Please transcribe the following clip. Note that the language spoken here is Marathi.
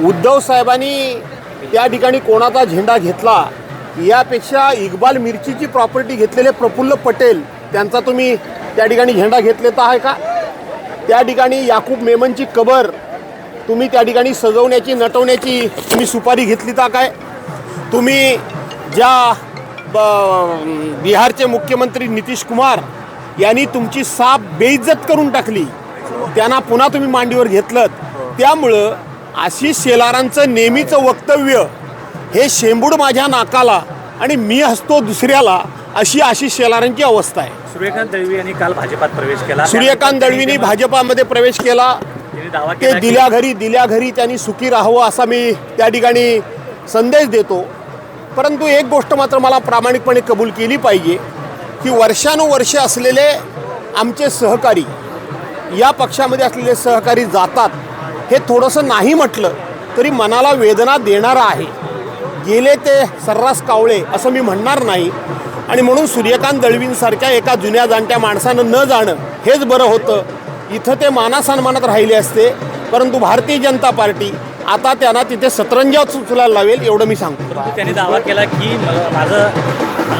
उद्धव साहेबांनी त्या ठिकाणी कोणाचा झेंडा घेतला यापेक्षा इक्बाल मिरचीची प्रॉपर्टी घेतलेले प्रफुल्ल पटेल त्यांचा तुम्ही त्या ठिकाणी झेंडा घेतलेला आहे का? त्या ठिकाणी याकूब मेमनची कबर तुम्ही त्या ठिकाणी सजवण्याची नटवण्याची तुम्ही सुपारी घेतली का काय? तुम्ही ज्या ब- बिहारचे मुख्यमंत्री नितीश कुमार यांनी तुमची साप बेइज्जत करून टाकली त्यांना पुन्हा तुम्ही मांडीवर घेतलं त्यामुळं आशिष शेलारांचं नेहमीचं वक्तव्य हे शेंबूड माझ्या नाकाला आणि मी हसतो दुसऱ्याला अशी आशिष शेलारांची अवस्था आहे. सूर्यकांत दळवी यांनी काल भाजपात प्रवेश केला. सूर्यकांत दळवींनी भाजपामध्ये प्रवेश केला. ते दिल्या घरी दिल्या घरी त्यांनी सुखी राहावं असा मी त्या ठिकाणी संदेश देतो. परंतु एक गोष्ट मात्र मला प्रामाणिकपणे कबूल केली पाहिजे की वर्षानुवर्ष असलेले आमचे सहकारी या पक्षामध्ये असलेले सहकारी जातात. हे थोडंसं नाही म्हटलं तरी मनाला वेदना देणारं आहे. गेले ते सर्रास कावळे असं मी म्हणणार नाही. आणि म्हणून सूर्यकांत दळवींसारख्या एका जुन्या जाणत्या माणसानं न जाणं हेच बरं होतं. इथं ते मानासन्मानात राहिले असते परंतु भारतीय जनता पार्टी आता त्यांना तिथे सतरंजात सुचला लावेल एवढं मी सांगतो. त्यांनी दावा केला की माझं